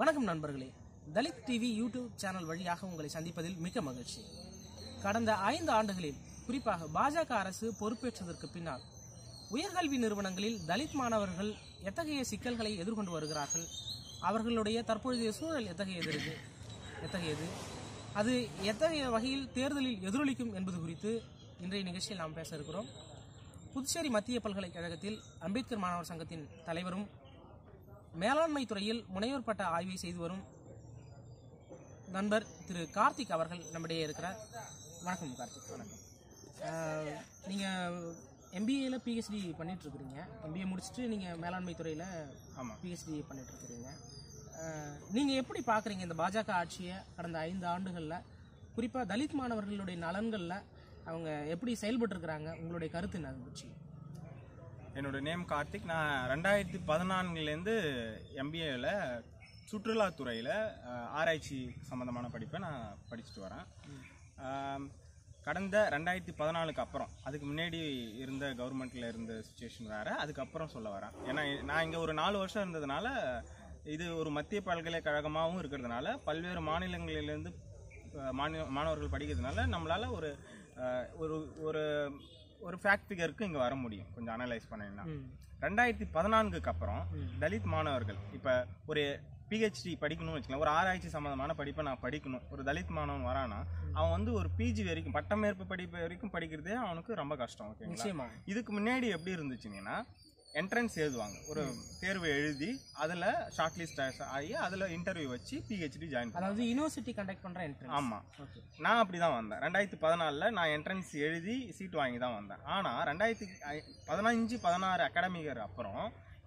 வணக்கம் நண்பர்களே. Dalit TV YouTube channel வழியாக உங்களை சந்திப்பதில் மிக்க மகிழ்ச்சி. கடந்த ஐந்து ஆண்டுகளில் குறிப்பாக பாஜக அரசு பொறுப்பேற்றதற்கு பின்னால் உயர்கல்வி நிறுவனங்களில் தலித் மாணவர்கள் எத்தகைய சிக்கல்களை எதிர்கொண்டு வருகிறார்கள்? அவர்களுடைய தற்பொழுதைய சூழல் எத்தகையது எத்தகையது? அது எத்தகைய வகையில் தேர்தலில் எதிரொலிக்கும் என்பது குறித்து இன்றைய நிகழ்ச்சியில் நாம் பேச இருக்கிறோம். புதுச்சேரி மத்திய பல்கலைக்கழகத்தில் அம்பேத்கர் மாணவர் சங்கத்தின் தலைவரும் மேலாண்மை துறையில் முனைவர் பட்ட ஆய்வை செய்து வரும் நண்பர் திரு கார்த்திக் அவர்கள் நம்மிடையே இருக்கிறார். வணக்கம் கார்த்திக் வணக்கம். ஆஹ், நீங்க எம்பிஏல பிஹெச்டி பண்ணிட்டு இருக்கிறீங்க எம்பிஏ முடிச்சுட்டு நீங்க மேலாண்மை துறையில ஆமா. பிஹெச்டி பண்ணிட்டு இருக்கிறீங்க ஆஹ், நீங்க எப்படி பாக்குறீங்க இந்த பாஜக ஆட்சியை கடந்த ஐந்து ஆண்டுகள்ல? குறிப்பா தலித் மாணவர்களுடைய நலன்கள்ல அவங்க எப்படி செயல்பட்டு இருக்கிறாங்க உங்களுடைய கருத்து என்ன அதை என்னோடய என்னோட நேம் கார்த்திக். நான் ரெண்டாயிரத்தி பதினான்குலேருந்து எம்பிஏவில் சுற்றுலாத்துறையில் ஆராய்ச்சி சம்மந்தமான படிப்பை நான் படிச்சுட்டு வரேன். கடந்த ரெண்டாயிரத்தி பதினாலுக்கு அப்புறம் அதுக்கு முன்னாடி இருந்த கவர்மெண்ட்டில் இருந்த சுச்சுவேஷன் வேறு அதுக்கப்புறம் சொல்ல வரேன். ஏன்னா நான் இங்கே ஒரு நாலு வருஷம் இருந்ததுனால இது ஒரு மத்திய பல்கலைக்கழகமாகவும் இருக்கிறதுனால பல்வேறு மாநிலங்களிலேருந்து மாநில மாணவர்கள் படிக்கிறதுனால நம்மளால் ஒரு ஒரு ஒரு ஒரு ஃபேக்ட் ஃபிகருக்கு இங்கே வர முடியும். கொஞ்சம் அனலைஸ் பண்ணீங்கன்னா ரெண்டாயிரத்தி பதினான்குக்கு அப்புறம் தலித் மாணவர்கள் இப்போ ஒரு பிஹெச்டி படிக்கணும்னு வச்சுக்கலாம் ஒரு ஆராய்ச்சி சம்மந்தமான படிப்பை நான் படிக்கணும். ஒரு தலித் மாணவன் வரானா அவன் வந்து ஒரு பிஜி வரைக்கும் பட்டமேற்பு படிப்பு வரைக்கும் படிக்கிறதே அவனுக்கு ரொம்ப கஷ்டம் ஓகேங்களா? நிச்சயமா இதுக்கு முன்னாடி எப்படி இருந்துச்சுங்கன்னா என்ட்ரன்ஸ் எழுதுவாங்க. ஒரு தேர்வு எழுதி அதில் ஷார்ட் லிஸ்ட் ஆகி அதில் இன்டர்வியூ வச்சு பிஹெச்டி ஜாயின் அதாவது யூனிவர்சிட்டி கண்டக்ட் பண்ற என்ட்ரன்ஸ் ஆமாம் நான் அப்படி தான் வந்தேன். ரெண்டாயிரத்தி பதினாலில் நான் என்ட்ரன்ஸ் எழுதி சீட் வாங்கி தான் வந்தேன். ஆனால் ரெண்டாயிரத்தி பதினஞ்சு பதினாறு அகாடமிகர் அப்புறம்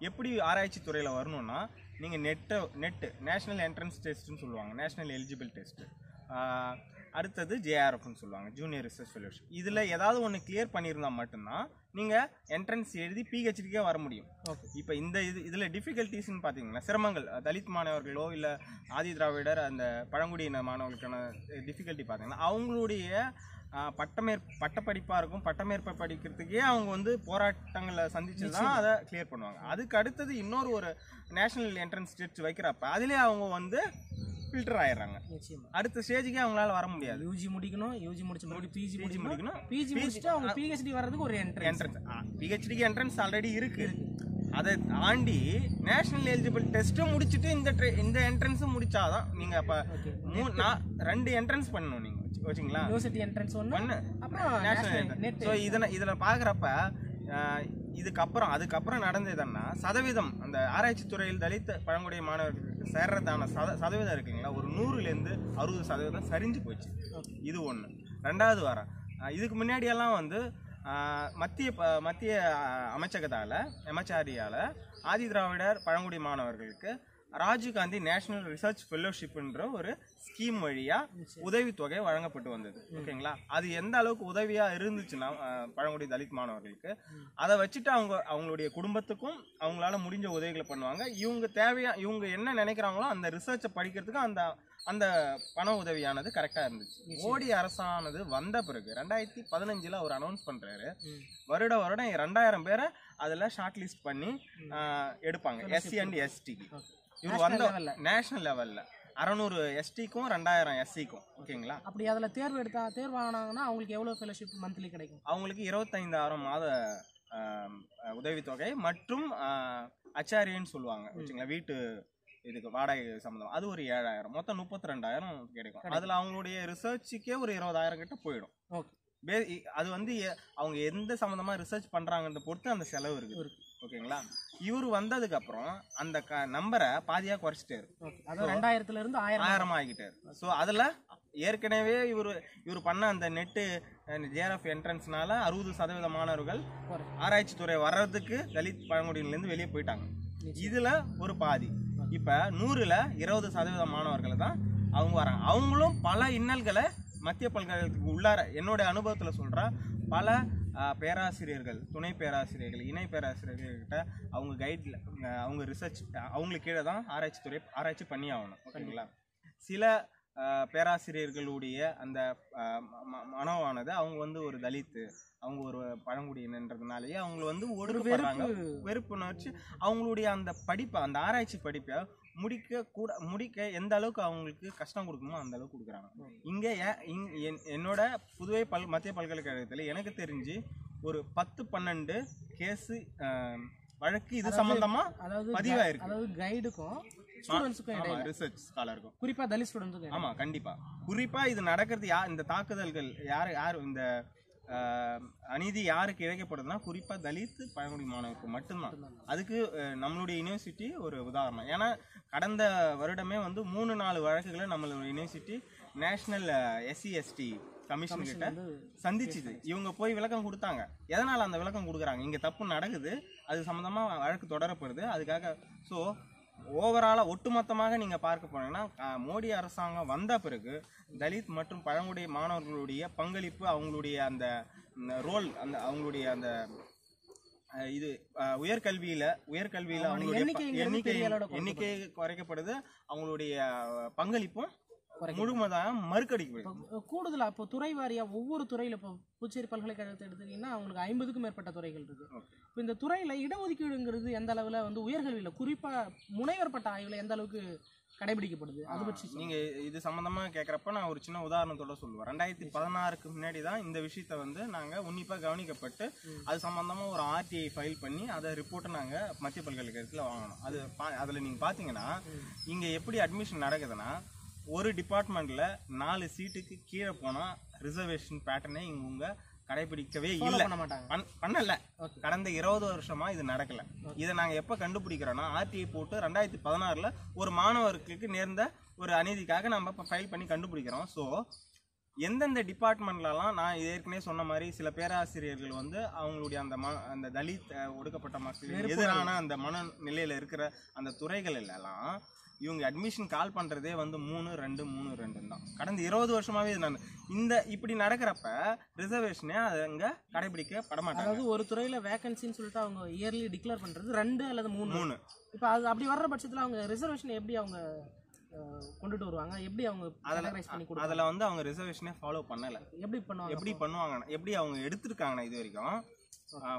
எப்படி ஆராய்ச்சி துறையில் வரணும்னா நீங்கள் நெட்டு நெட்டு நேஷனல் என்ட்ரன்ஸ் டெஸ்ட்னு சொல்லுவாங்க. நேஷனல் எலிஜிபிள் டெஸ்ட்டு அடுத்தது ஜேஆர்எஃப்னு சொல்லுவாங்க ஜூனியர் ரிசர்ச் ஃபெலோஷிப் இதில் ஏதாவது ஒன்று கிளியர் பண்ணியிருந்தா மட்டும்தான் நீங்கள் என்ட்ரன்ஸ் எழுதி பிஹெச்டிக்கே வர முடியும். ஓகே இப்போ இந்த இது இதில் டிஃபிகல்ட்டிஸ்னு பார்த்தீங்கன்னா சிரமங்கள் தலித் மாணவர்களோ இல்லை ஆதி திராவிடர் அந்த பழங்குடியின மாணவர்களுக்கான டிஃபிகல்ட்டி பார்த்தீங்கன்னா அவங்களுடைய பட்டமேற் பட்டப்படிப்பாக இருக்கும் பட்டமேற்ப படிக்கிறதுக்கே அவங்க வந்து போராட்டங்களை சந்திச்சு தான் அதை கிளியர் பண்ணுவாங்க. அதுக்கு அடுத்தது இன்னொரு ஒரு நேஷனல் என்ட்ரன்ஸ் டெஸ்ட் வைக்கிறப்ப அதிலே அவங்க வந்து ஃபில்டர் ஆயிடுறாங்க. அடுத்த ஸ்டேஜுக்கே அவங்களால வர முடியாது. யூஜி முடிக்கணும் யூஜி முடிச்சு மறுபடியும் பிஜி பிஜி முடிக்கணும். பிஜி முடிச்சுட்டு அவங்க பிஹெச்டி வர்றதுக்கு ஒரு என்ட்ரன்ஸ் என்ட்ரன்ஸ் பிஹெச்டிக்கு என்ட்ரன்ஸ் ஆல்ரெடி இருக்கு. அதை தாண்டி நேஷனல் எலிஜிபிள் டெஸ்ட்டும் முடிச்சுட்டு இந்த இந்த என்ட்ரன்ஸும் முடிச்சாதான் நீங்க அப்ப மூணு நான் ரெண்டு என்ட்ரன்ஸ் பண்ணணும் நீங்க. வச்சுங்களா? யூனிவர்சிட்டி என்ட்ரன்ஸ் ஒன்று அப்புறம் நேஷனல் ஸோ இதில் இதில் பார்க்குறப்ப இதுக்கப்புறம் அதுக்கப்புறம் நடந்ததுன்னா சதவீதம் அந்த ஆராய்ச்சி துறையில் தலித் பழங்குடிய மாணவர்களுக்கு சேர்றதான சத சதவீதம் இருக்குங்களா? ஒரு நூறுலேருந்து அறுபது சதவீதம் சரிஞ்சு போச்சு. இது ஒன்று ரெண்டாவது வாரம். இதுக்கு முன்னாடியெல்லாம் வந்து மத்திய ப- மத்திய அமைச்சகத்தால் எமச்சாரியால் ஆதி திராவிடர் பழங்குடி மாணவர்களுக்கு ராஜீவ்காந்தி நேஷனல் ரிசர்ச் ஃபெல்லோஷிப்ன்ற ஒரு ஸ்கீம் வழியா உதவித்தொகை வழங்கப்பட்டு வந்தது. ஓகேங்களா? அது எந்த அளவுக்கு உதவியா இருந்துச்சுன்னா பழங்குடி தலித் மாணவர்களுக்கு அதை வச்சுட்டு அவங்க அவங்களுடைய குடும்பத்துக்கும் அவங்களால முடிஞ்ச உதவிகளை பண்ணுவாங்க. இவங்க தேவையா இவங்க என்ன நினைக்கிறாங்களோ அந்த ரிசர்ச்சை படிக்கிறதுக்கு அந்த அந்த பண உதவியானது கரெக்டாக இருந்துச்சு. மோடி அரசானது வந்த பிறகு ரெண்டாயிரத்தி பதினஞ்சில் அவர் அனௌன்ஸ் பண்றாரு. வருட வருடம் ரெண்டாயிரம் பேரை அதில் ஷார்ட் லிஸ்ட் பண்ணி எடுப்பாங்க. எஸ்சி அண்ட் எஸ்டிக்கு இவர் வந்த. நேஷனல் லெவல்ல அறநூறு எஸ்டிக்கும் ரெண்டாயிரம் எஸ்சிக்கும் ஓகேங்களா? அப்படி அதுல தேர்வு எடுத்தா தேர்வு ஆனாங்கன்னா அவங்களுக்கு எவ்வளவு ஃபெலோஷிப் மந்த்லி கிடைக்கும்? அவங்களுக்கு இருபத்தைந்தாயிரம் மாத உதவித்தொகை மற்றும் அச்சாரியன்னு சொல்லுவாங்க வச்சுங்களா வீட்டு இதுக்கு வாடகை சம்மந்தம் அது ஒரு ஏழாயிரம். மொத்தம் முப்பத்தி ரெண்டாயிரம் கிடைக்கும். அதில் அவங்களுடைய ரிசர்ச்சுக்கே ஒரு இருபதாயிரம் கிட்ட போயிடும். ஓகே. அது வந்து அவங்க எந்த சம்மந்தமாக ரிசர்ச் பண்ணுறாங்கன்றத பொறுத்து அந்த செலவு இருக்குது. ஓகேங்களா? இவர் வந்ததுக்கு அப்புறம் அந்த க நம்பரை பாதியாக குறைச்சிட்டாரு. அதாவது ரெண்டாயிரத்துல இருந்து ஆயிரம் ஆயிரம் ஆகிட்டாரு. ஸோ அதில் ஏற்கனவே இவர் இவர் பண்ண அந்த நெட்டு ஜேஆர்எஃப் என்ட்ரன்ஸ்னால அறுபது சதவீத மாணவர்கள். ஆராய்ச்சி துறை வர்றதுக்கு தலித் பழங்குடியிலேருந்து வெளியே போயிட்டாங்க. இதுல ஒரு பாதி. இப்ப நூறுல இருபது சதவீத மாணவர்கள் தான் அவங்க வராங்க. அவங்களும் பல இன்னல்களை மத்திய பல்கலைக்கழகத்துக்கு உள்ளார என்னோட அனுபவத்துல சொல்றேன் பல பேராசிரியர்கள் துணை பேராசிரியர்கள் இணை பேராசிரியர்கள் கிட்ட அவங்க கைட்ல அவங்க ரிசர்ச் அவங்களுக்கு கீழே தான் ஆராய்ச்சி துறை ஆராய்ச்சி பண்ணி ஆகணும் ஓகேங்களா? சில பேராசிரியர்களுடைய அந்த மனோவானது அவங்க வந்து ஒரு தலித்து அவங்க ஒரு பழங்குடியினன்றதுனாலயே அவங்க வந்து ஒடுக்கப்படுறாங்க. வெறுப்புணர்ச்சி அவங்களுடைய அந்த படிப்பை அந்த ஆராய்ச்சி படிப்பை முடிக்க கூட முடிக்க எந்த அளவுக்கு அவங்களுக்கு கஷ்டம் கொடுக்குமோ அந்த அளவுக்கு கொடுக்குறாங்க. இங்கே என்னோட புதுவை பல் மத்திய பல்கலைக்கழகத்தில் எனக்கு தெரிஞ்சு ஒரு பத்து பன்னெண்டு கேஸு வழக்கு இது சம்பந்தமா அதாவது பதிவாயிருக்கு. அதாவது கைடுக்கும் ஸ்டூடெண்ட்ஸுக்கும் ரிசர்ச் ஸ்காலருக்கும் குறிப்பா தலித் ஸ்டூடெண்ட்ஸுக்கும் ஆமா கண்டிப்பா. குறிப்பா இது நடக்கிறது யா இந்த தாக்குதல்கள் யார் யார் இந்த அநீதி யாருக்கு இழைக்கப்படுதுன்னா குறிப்பா தலித் பழங்குடி மாணவருக்கு மட்டும்தான். அதுக்கு நம்மளுடைய யூனிவர்சிட்டி ஒரு உதாரணம். ஏன்னா கடந்த வருடமே வந்து மூணு நாலு வழக்குகளை நம்மளோட university national SC ST commission கிட்ட சந்திச்சுது. இவங்க போய் விளக்கம் கொடுத்தாங்க. எதனால அந்த விளக்கம் கொடுக்குறாங்க? இங்க தப்பு நடக்குது. அது சம்பந்தமா வழக்கு தொடரப்படுது. அதுக்காக ஸோ ஓவராலாக ஒட்டுமொத்தமாக நீங்க பார்க்க போனீங்கன்னா மோடி அரசாங்கம் வந்த பிறகு தலித் மற்றும் பழங்குடி மாணவர்களுடைய பங்களிப்பு அவங்களுடைய அந்த ரோல் அந்த அவங்களுடைய அந்த இது உயர்கல்வியில உயர்கல்வியில அவங்களுடைய எண்ணிக்கை எண்ணிக்கை குறைக்கப்படுது. அவங்களுடைய பங்களிப்பும். முழுமதாக மறுக்கடிக்கப்படுது கூடுதலா இப்போ துறை வாரியா ஒவ்வொரு துறையில இப்போ புதுச்சேரி பல்கலைக்கழகத்தை எடுத்துக்கிட்டீங்கன்னா அவங்களுக்கு ஐம்பதுக்கும் மேற்பட்ட துறைகள் இருக்கு. இப்போ இந்த துறையில இடஒதுக்கீடுங்கிறது எந்த அளவுல வந்து உயர்கல்வியில குறிப்பா முனைவர் பட்ட ஆய்வுல எந்த அளவுக்கு கடைபிடிக்கப்படுது. அது பற்றி. நீங்க இது சம்பந்தமா கேக்குறப்ப நான் ஒரு சின்ன உதாரணத்தோட சொல்லுவேன். ரெண்டாயிரத்தி பதினாறுக்கு முன்னாடி தான் இந்த விஷயத்த வந்து நாங்க உன்னிப்பா கவனிக்கப்பட்டு அது சம்பந்தமா ஒரு ஆர்டிஐ ஃபைல் பண்ணி அதை ரிப்போர்ட்டை நாங்க மத்திய பல்கலைக்கழகத்துல வாங்கணும் அது அதுல நீங்க பாத்தீங்கன்னா இங்க எப்படி அட்மிஷன் நடக்குதுன்னா ஒரு டிபார்ட்மெண்ட்ல நாலு சீட்டுக்கு கீழே போனா ரிசர்வேஷன் பேட்டர்னே இவங்க கடைபிடிக்கவே இல்லை. பண்ண மாட்டாங்க பண்- பண்ணல. கடந்த இருபது வருஷமா இது நடக்கல. இதை நாங்க எப்ப கண்டுபிடிக்கிறோம்னா ஆர்டிஐ போட்டு ரெண்டாயிரத்தி பதினாறுல ஒரு மாணவர்களுக்கு நேர்ந்த ஒரு அநீதிக்காக நம்ம ஃபைல் பண்ணி கண்டுபிடிக்கிறோம். ஸோ எந்தெந்த டிபார்ட்மெண்ட்லலாம் நான் ஏற்கனவே சொன்ன மாதிரி சில பேராசிரியர்கள் வந்து அவங்களுடைய அந்த ம அந்த தலித் ஒடுக்கப்பட்ட மக்களுக்கு எதிரான அந்த மனநிலையில இருக்கிற அந்த துறைகள் எல்லாம் இவங்க அட்மிஷன் கால் பண்றதே வந்து மூணு ரெண்டு மூணு ரெண்டு தான். கடந்த இருபது வருஷமாவே இது நான் இந்த இப்படி நடக்கிறப்ப ரிசர்வேஷனே அது அங்க கடைபிடிக்கப்பட மாட்டாங்க. அதாவது ஒரு துறையில வேகன்சின்னு சொல்லிட்டு அவங்க இயர்லி டிக்ளேர் பண்றது ரெண்டு அல்லது மூணு? மூணு. இப்போ அது அப்படி வர்ற பட்சத்துல அவங்க ரிசர்வேஷன் எப்படி அவங்க கொண்டுட்டு வருவாங்க? எப்படி அவங்க categorize பண்ணி கொடுப்பாங்க? அதுல வந்து அவங்க ரிசர்வேஷனே ஃபாலோ பண்ணல. எப்படி பண்ணுவாங்க? எப்படி பண்ணுவாங்கன்னா எப்படி அவங்க எடுத்திருக்காங்கன்னா இது வரைக்கும்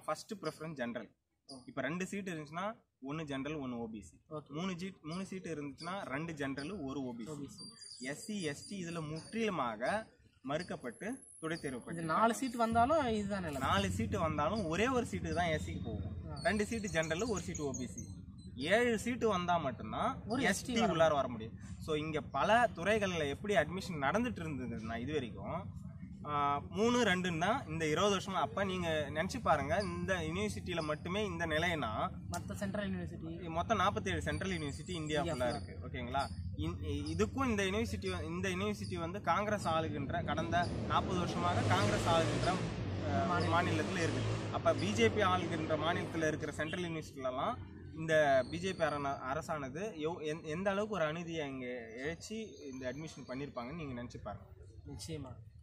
ஃபர்ஸ்ட் ப்ரிஃபரன்ஸ் ஜென்ரல் இப்போ ரெண்டு சீட் இருந்துச்சுன்னா ஒன்று ஜென்ரல் ஒன்று ஓபிசி. மூணு சீட் மூணு சீட் இருந்துச்சுன்னா ரெண்டு ஜென்ரல் ஒரு ஓபிசி எஸ்சி எஸ்டி இதுல முற்றிலுமாக மறுக்கப்பட்டு துடை தேர்வு நாலு சீட் வந்தாலும் இதுதான் நாலு சீட்டு வந்தாலும் ஒரே ஒரு சீட்டு தான் எஸ்சிக்கு போகும். ரெண்டு சீட்டு ஜென்ரல் ஒரு சீட்டு ஓபிசி ஏழு சீட்டு வந்தா மட்டும்தான் ஒரு எஸ்டி உள்ளார வர முடியும். ஸோ இங்க பல துறைகள்ல எப்படி அட்மிஷன் நடந்துட்டு இருந்ததுன்னா இது வரைக்கும் மூணு ரெண்டுன்னு இந்த இருபது வருஷமா. அப்ப நீங்க நினைச்சு பாருங்க இந்த யூனிவர்சிட்டியில மட்டுமே இந்த நிலைனா மற்ற சென்ட்ரல் யூனிவர்சிட்டி மொத்தம் 47 சென்ட்ரல் யூனிவர்சிட்டி இந்தியா ஃபுல்லா இருக்கு. ஓகேங்களா இந்- இதுக்கும் இந்த யூனிவர்சிட்டி இந்த யூனிவர்சிட்டி வந்து காங்கிரஸ் ஆளுகின்ற கடந்த நாற்பது வருஷமாக காங்கிரஸ் ஆளுகின்ற மாநிலத்தில் இருக்கு. அப்ப பிஜேபி ஆளுகின்ற மாநிலத்தில் இருக்கிற சென்ட்ரல் யூனிவர்சிட்டிலலாம் இந்த பிஜேபி அரசானது எவ்- எந்த- எந்த அளவுக்கு ஒரு அநீதியை இங்கே இழைச்சி இந்த அட்மிஷன் பண்ணியிருப்பாங்கன்னு நீங்க நினைச்சு பாருங்க. நிச்சயமா. அஹ்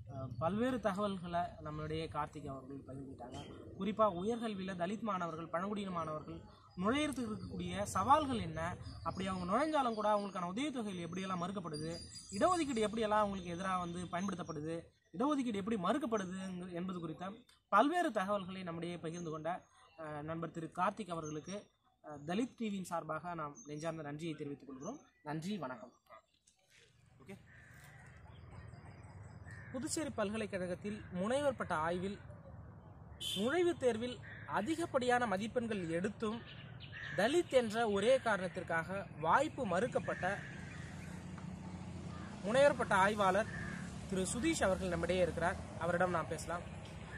பல்வேறு தகவல்களை நம்மளுடைய கார்த்திக் அவர்கள் பகிர்ந்துட்டாங்க. குறிப்பாக உயர்கல்வியில் தலித் மாணவர்கள் பழங்குடியின மாணவர்கள் நுழையிறதுக்கு இருக்கக்கூடிய சவால்கள் என்ன? அப்படி அவங்க நுழைஞ்சாலும் கூட அவங்களுக்கான உதவித்தொகைகள் எப்படியெல்லாம் மறுக்கப்படுது? இடஒதுக்கீடு எப்படியெல்லாம் அவங்களுக்கு எதிராக வந்து பயன்படுத்தப்படுது? இடஒதுக்கீடு எப்படி மறுக்கப்படுது என்பது குறித்த பல்வேறு தகவல்களை நம்முடைய பகிர்ந்து கொண்ட நண்பர் திரு கார்த்திக் அவர்களுக்கு தலித் டிவியின் சார்பாக நாம் நெஞ்சார்ந்த நன்றியை தெரிவித்துக் கொள்கிறோம். நன்றி வணக்கம். புதுச்சேரி பல்கலைக்கழகத்தில் முனைவர் பட்ட ஆய்வில் நுழைவுத் தேர்வில் அதிகப்படியான மதிப்பெண்கள் எடுத்தும் தலித் என்ற ஒரே காரணத்திற்காக வாய்ப்பு மறுக்கப்பட்ட முனைவர் பட்ட ஆய்வாளர் திரு சுதீஷ் அவர்கள் நம்மிடையே இருக்கிறார். அவரிடம் நாம் பேசலாம்.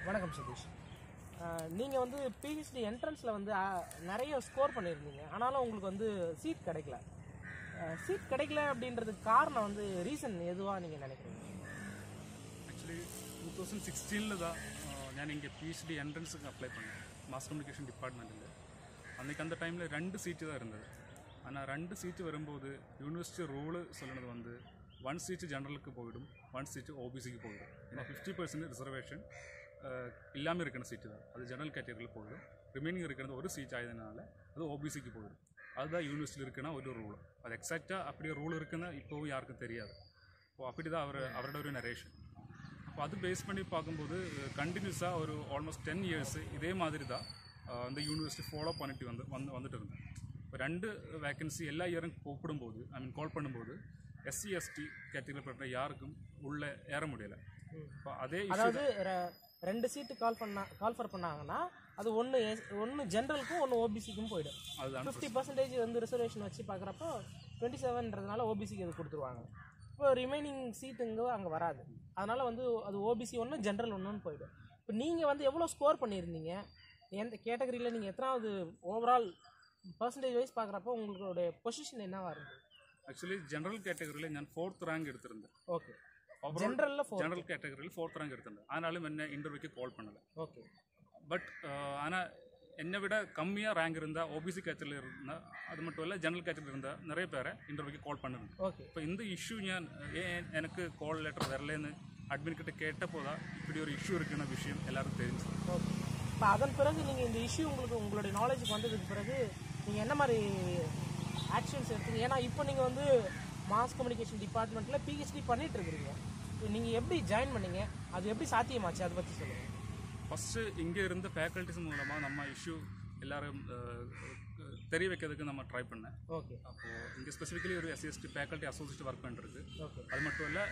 வணக்கம் சுதீஷ். நீங்கள் வந்து பிஹெச்டி என்ட்ரன்ஸில் வந்து நிறைய ஸ்கோர் பண்ணியிருந்தீங்க. ஆனாலும் உங்களுக்கு வந்து சீட் கிடைக்கல. சீட் கிடைக்கல அப்படின்றதுக்கு காரணம் வந்து ரீசன் எதுவாக நீங்கள் நினைக்கிறீங்க? ആക്ച്വലി ടൂ തൗസൻഡ് സിക്സ്റ്റീനിൽ ഞാൻ இங்கே பிஹெச்டி என்ட்ரன்ஸுக்கு அப்ளை பண்ணேன் மாஸ் கம்யூனிகேஷன் டிபார்ட்மெண்ட்டில் அன்றைக்கி அந்த டைமில் ரெண்டு சீட்டு தான் இருந்தது ஆனால் ரெண்டு சீட்டு வரும்போது யூனிவர்சிட்டி ரூலு சொல்லுறது வந்து ஒன் சீட்டு ஜெனரலுக்கு போயிடும் ஒன் சீட்டு ஓபிசிக்கு போயிடும் ஏன்னா ஃபிஃப்டி பர்சன்ட் ரிசர்வேஷன் இல்லாமல் இருக்கிற சீட்டு தான் அது ஜெனரல் கேட்டகரியில் போயிடும் ரிமைனிங் இருக்கிறது ஒரு சீட் ஆயதுனால அது ஓபிசிக்கு போயிடும் அதுதான் யூனிவர்சிட்டியில் இருக்குன்னா ஒரு ரூல் அது எக்ஸாக்டாக அப்படியே ரூல் இருக்குன்னு இப்போவும் யாருக்கும் தெரியாது இப்போ அப்படி தான் அவர் அவரோட ஒரு அப்போ அது பேஸ் பண்ணி பார்க்கும்போது கண்டினியூஸாக ஒரு ஆல்மோஸ்ட் டென் இயர்ஸ் இதே மாதிரி தான் அஹ், இந்த யூனிவர்சிட்டி ஃபாலோ பண்ணிட்டு வந்து வந்து வந்துட்டு இருந்தேன். இப்போ ரெண்டு வேக்கன்சி எல்லா இயரும் கூப்பிடும்போது ஐ மீன் கால் பண்ணும்போது எஸ்சி எஸ்டி கேட்டகரிப்பட்ட யாருக்கும் உள்ளே ஏற முடியல. இப்போ அதே அதாவது ரெண்டு சீட்டு கால் பண்ணா கால் ஃபர் பண்ணாங்கன்னா அது ஒன்று ஒன்று ஜென்ரலுக்கும் ஒன்று ஓபிசிக்கும் போயிடும். அதுதான் ஃபிஃப்டி பர்சன்டேஜ் வந்து ரிசர்வேஷன் வச்சு பார்க்குறப்போ டுவெண்ட்டி செவன்றதுனால ஓபிசிக்கு அது கொடுத்துருவாங்க? இப்போ ரிமைனிங் சீட்டுங்க அங்கே வராது அதனால் வந்து அது ஓபிசி ஒன்று ஜென்ரல் ஒன்றுன்னு போயிடும் இப்போ நீங்கள் வந்து எவ்வளோ ஸ்கோர் பண்ணியிருந்தீங்க எந்த கேட்டகரியில் நீங்கள் எத்தனாவது ஓவரால் பர்சன்டேஜ் வைஸ் பார்க்குறப்போ உங்களுடைய பொசிஷன் என்னவா இருந்தது ആക്ച്വലി ജനറൽ കാറ്റഗറിയിൽ ഞാൻ ഫോർത്ത് റാങ്ക് എടുത്തിട്ടുണ്ട് ஓகே ஜென்ரலில் ஃபோர் ஜெனரல் கேட்டகரியில் ஃபோர்த் ரேங்க் எடுத்திருந்தேன் ஆனாலும் என்ன இன்டர்வியூக்கு கால் பண்ணல ஓகே பட் ஆனால் என்னை விட கம்மியாக ரேங்க் இருந்தால் ஓபிசி கேட்டகரியில் இருந்தால் அது மட்டும் இல்லை ஜெனரல் கேட்டகரியில் இருந்தால் நிறைய பேரை இன்டர்வியூக்கு கால் பண்ணிருந்தேன் ஓகே இப்போ இந்த இஷ்யூ ഞാൻ ஏன் எனக்கு கால் லெட்டர் வரலன்னு அட்மின் கிட்ட கேட்டப்போ தான் இப்படி ஒரு இஷ்யூ இருக்குன்னு விஷயம் எல்லாரும் தெரிஞ்சு ஓகே இப்போ அதன் பிறகு நீங்கள் இந்த இஷ்யூ உங்களுக்கு உங்களுடைய நாலேஜுக்கு வந்ததுக்கு பிறகு நீங்கள் என்ன மாதிரி ஆக்ஷன்ஸ் எடுத்தீங்க? ஏன்னா இப்போ நீங்கள் வந்து மாஸ் கம்யூனிகேஷன் டிபார்ட்மெண்ட்டில் பிஹெச்டி பண்ணிட்டு இருக்கிறீங்க. நீங்கள் எப்படி ஜாயின் பண்ணீங்க? அது எப்படி சாத்தியமாச்சு? அதை பற்றி சொல்லுங்கள் ஃபஸ்ட்டு இங்கே இருந்த ஃபேக்கல்ட்டிஸ் மூலமாக நம்ம இஷ்யூ எல்லாரும் தெரிய வைக்கிறதுக்கு நம்ம ட்ரை பண்ணேன். ஓகே அப்போது இங்கே ஸ்பெசிஃபிக்கலி ஒரு SC ST faculty associate work okay அது மட்டும் இல்லை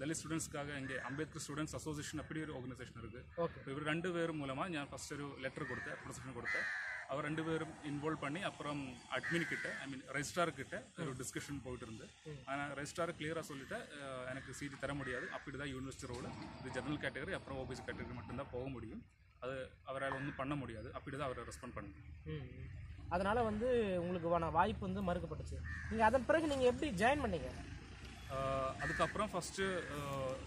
தலித் ஸ்டூடெண்ட்ஸ்க்காக இங்கே அம்பேத்கர் ஸ்டூடெண்ட்ஸ் அசோசியேஷன் அப்படி ஒரு ஆர்கனைசேஷன் இருக்குது ஓகே இவர் ரெண்டு பேரும் மூலமாக ഞാൻ ஃபஸ்ட் ஒரு லெட்டர் கொடுத்தேன் அப்ளிகேஷன் கொடுத்தேன். அவர் ரெண்டு பேரும் இன்வால்வ் பண்ணி அப்புறம் அட்மின் கிட்ட ஐ மீன் ரெஜிஸ்ட்ரார் கிட்ட ஒரு டிஸ்கஷன் போயிட்டு இருந்து. ஆனால் ரெஜிஸ்ட்ரார் கிளியராக சொல்லிட்டு அஹ், எனக்கு சீட்டு தர முடியாது. அப்படி தான் யூனிவர்சிட்டி ரோடு இது ஜெனரல் கேட்டகரி அப்புறம் ஓபிசி கேட்டகரி மட்டும்தான் போக முடியும். அது அவரால் ஒன்றும் பண்ண முடியாது. அப்படி தான் அவரை ரெஸ்பாண்ட் பண்ணுங்க அதனால் வந்து உங்களுக்கு வாய்ப்பு வந்து மறுக்கப்பட்டுச்சு. நீங்கள் அதன் பிறகு நீங்கள் எப்படி ஜாயின் பண்ணீங்க? அதுக்கப்புறம் ஃபஸ்ட்டு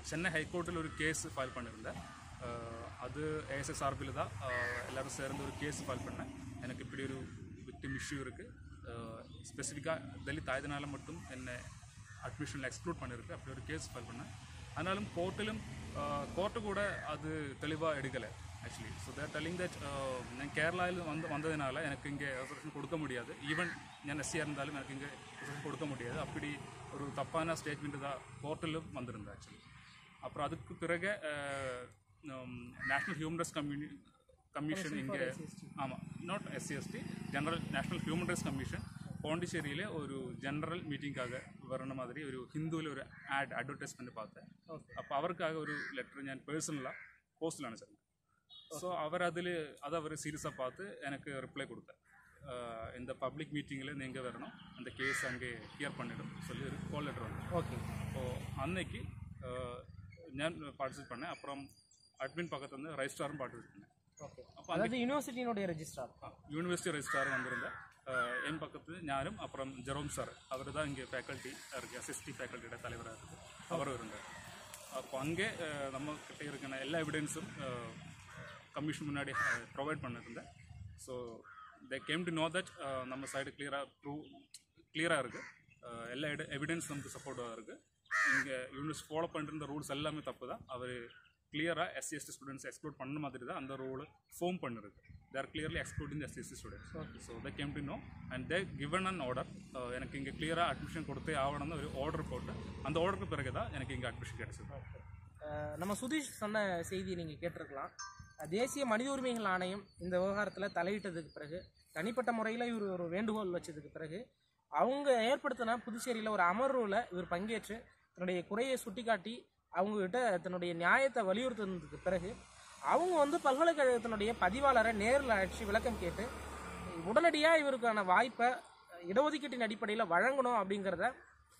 சென்னை ஹைகோர்ட்டில் ஒரு கேஸ் ஃபைல் பண்ணியிருந்தேன். அது ஏஎஸ்எஸ் சார்பில் தான் எல்லாரும் சேர்ந்து ஒரு கேஸ் ஃபைல் பண்ணேன். எனக்கு இப்படி ஒரு விக்டிம் இஷ்யூ இருக்குது ஸ்பெசிஃபிக்காக தலித் ஆயதுனால மட்டும் என்னை அட்மிஷனில் எக்ஸ்க்ளூட் பண்ணியிருக்கு அப்படி ஒரு கேஸ் ஃபைல் பண்ணேன் ஆனாலும் கோர்ட்டிலும் கோர்ட்டு கூட அது தெளிவாக எடுக்கலை actually so they're telling that ഞാൻ കേരളയിൽ வந்து வந்ததுனால எனக்கு இங்கே ரெசர்வேஷன் கொடுக்க முடியாது ஈவன் ഞാൻ எஸ்சியாக இருந்தாலும் எனக்கு இங்கே ரெசர்வேஷன் கொடுக்க முடியாது அப்படி ஒரு தப்பான ஸ்டேட்மெண்ட் தான் கோர்ட்டிலும் வந்திருந்தது ஆக்சுவலி அப்புறம் அதுக்கு பிறகு நேஷ்னல் ஹியூமன் commission India ആമാ not S C S T general national human rights commission പോണ്ടിച്ചേരിയിലെ ഒരു ജനറൽ മീറ്റിംഗാകെ വരണ മാതിരി ഒരു ഹിന്ദുവിൽ ഒരു ആഡ് അഡ്വർടൈസ്മെൻറ്റ് പാത്തത് അപ്പോൾ അവർക്കാകെ ഒരു ലെറ്റർ ഞാൻ പേഴ്സണലാണ് പോസ്റ്റിലാണ് ചെന്നത് ஸோ அவர் அதில் அதை அவர் சீரியஸாக பார்த்து எனக்கு ரிப்ளை கொடுத்தார். இந்த பப்ளிக் மீட்டிங்கில் நீங்கள் வரணும் அந்த கேஸ் அங்கே கிளியர் பண்ணிடும் சொல்லி ஒரு கால் லெட்டர் வந்து ஓகே ஸோ அன்னைக்கு ஞான் பார்ட்டிசிபேட் பண்ணேன். அப்புறம் அட்மின் பக்கத்துலேருந்து ரைஸ்டாரும் பார்ட்டிசிபேட் பண்ணேன். அப்போ அதாவது யூனிவர்சிட்டியினுடைய ரெஜிஸ்ட்ரார் யூனிவர்சிட்டி ரெஜிஸ்ட்ரார் வந்திருந்தேன் ஆஹ் என் பக்கத்து ஞானும் அப்புறம் ஜெரோம் சார் அவர் தான் இங்கே ஃபேக்கல்ட்டி இருக்கு எஸ்எஸ்டி ஃபேக்கல்ட்டியோட தலைவராக இருக்குது அவரும் இருந்தார் அப்போ அங்கே ஆஹ் நம்ம கிட்ட இருக்கிற எல்லா எவிடன்ஸும் கமிஷன் முன்னாடி ப்ரொவைட் பண்ணியிருந்தேன் so they came to know that நம்ம சைடு கிளியராக ப்ரூவ் கிளியராக இருக்குது எல்லா எவிடன்ஸ் நமக்கு சப்போர்ட்டாக இருக்குது இங்கே யூனிவர்சிட்டி ஃபாலோ பண்ணிருந்த ரூல்ஸ் எல்லாமே தப்பு தான் அவர் கிளியராக எஸ்சி எஸ்டி ஸ்டூடெண்ட்ஸ் எக்ஸ்க்ளூட் பண்ண மாதிரி தான் அந்த ரூல் ஃபோம் பண்ணிருக்கு they are clearly excluding SC ST students so they came to know and they given an order எனக்கு இங்கே கிளியராக அட்மிஷன் கொடுத்தே ஆகணும்னு ஒரு ஆர்டர் போட்டு அந்த ஆர்டருக்கு பிறகு தான் எனக்கு இங்கே அட்மிஷன் கிடைச்சது. அஹ் நம்ம சுதீஷ் சொன்ன செய்தியை நீங்கள் கேட்டிருக்கலாம். தேசிய மனித உரிமைகள் ஆணையம் இந்த விவகாரத்தில் தலையிட்டதுக்கு பிறகு தனிப்பட்ட முறையில் இவர் ஒரு வேண்டுகோள் வச்சதுக்கு பிறகு அவங்க ஏற்படுத்தின புதுச்சேரியில் ஒரு அமர்வில் இவர் பங்கேற்று தன்னுடைய குறையை சுட்டிக்காட்டி அவங்ககிட்ட தன்னுடைய நியாயத்தை வலியுறுத்தினதுக்கு பிறகு அவங்க வந்து பல்கலைக்கழகத்தினுடைய பதிவாளரை நேரில் அழைச்சி விளக்கம் கேட்டு உடனடியாக இவருக்கான வாய்ப்பை இடஒதுக்கீட்டின் அடிப்படையில் வழங்கணும் அப்படிங்கிறத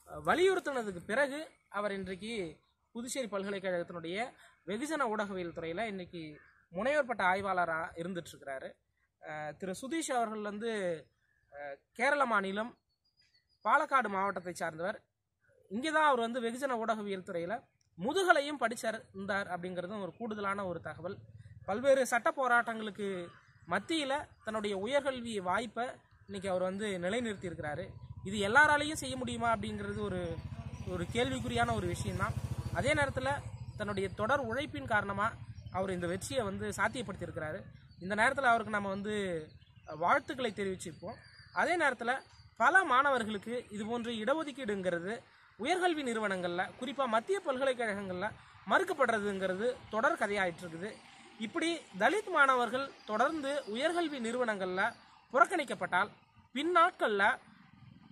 வலியுறுத்தினதுக்கு பிறகு அவர் இன்றைக்கு புதுச்சேரி பல்கலைக்கழகத்தினுடைய வெகுஜன ஊடகவியல் துறையில் இன்றைக்கி முனைவர் பட்ட ஆய்வாளராக இருந்துட்டுருக்கிறாரு திரு சுதீஷ் அவர்கள் வந்து கேரள மாநிலம் பாலக்காடு மாவட்டத்தை சார்ந்தவர். இங்கே தான் அவர் வந்து வெகுஜன ஊடகவியல் துறையில் முதுகலையும் படிச்சிருந்தார் இருந்தார் அப்படிங்கிறதும் ஒரு கூடுதலான ஒரு தகவல். பல்வேறு சட்ட போராட்டங்களுக்கு மத்தியில் தன்னுடைய உயர்கல்வி வாய்ப்பை இன்றைக்கி அவர் வந்து நிலைநிறுத்தியிருக்கிறாரு. இது எல்லாராலையும் செய்ய முடியுமா அப்படிங்கிறது ஒரு ஒரு கேள்விக்குறியான ஒரு விஷயம்தான். அதே நேரத்தில் தன்னுடைய தொடர் உழைப்பின் காரணமாக அவர் இந்த வெற்றியை வந்து சாத்தியப்படுத்தியிருக்கிறாரு. இந்த நேரத்தில் அவருக்கு நம்ம வந்து வாழ்த்துக்களை தெரிவிச்சிருப்போம். அதே நேரத்தில் பல மாணவர்களுக்கு இது போன்ற இடஒதுக்கீடுங்கிறது உயர்கல்வி நிறுவனங்களில் குறிப்பாக மத்திய பல்கலைக்கழகங்களில் மறுக்கப்படுறதுங்கிறது தொடர் கதையாயிட்டு இருக்குது இப்படி தலித் மாணவர்கள் தொடர்ந்து உயர்கல்வி நிறுவனங்களில் புறக்கணிக்கப்பட்டால் பின்னாட்களில்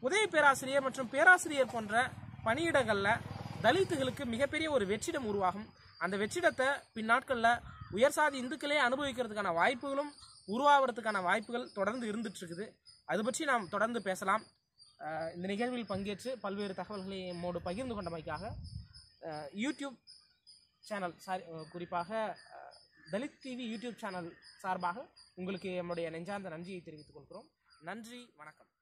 உதவி பேராசிரியர் மற்றும் பேராசிரியர் போன்ற பணியிடங்களில் தலித்துகளுக்கு மிகப்பெரிய ஒரு வெற்றிடம் உருவாகும். அந்த வெற்றிடத்தை பின்னாட்களில் உயர் சாதி இந்துக்களே அனுபவிக்கிறதுக்கான வாய்ப்புகளும் உருவாகிறதுக்கான வாய்ப்புகள் தொடர்ந்து இருந்துட்டு இருக்குது அது பற்றி நாம் தொடர்ந்து பேசலாம். இந்த நிகழ்வில் பங்கேற்று பல்வேறு தகவல்களை நம்மோடு பகிர்ந்து கொண்டமைக்காக யூடியூப் சேனல் சாரி குறிப்பாக தலித் டிவி யூடியூப் சேனல் சார்பாக உங்களுக்கு நம்முடைய நெஞ்சார்ந்த நன்றியை தெரிவித்துக் கொள்கிறோம். நன்றி வணக்கம்.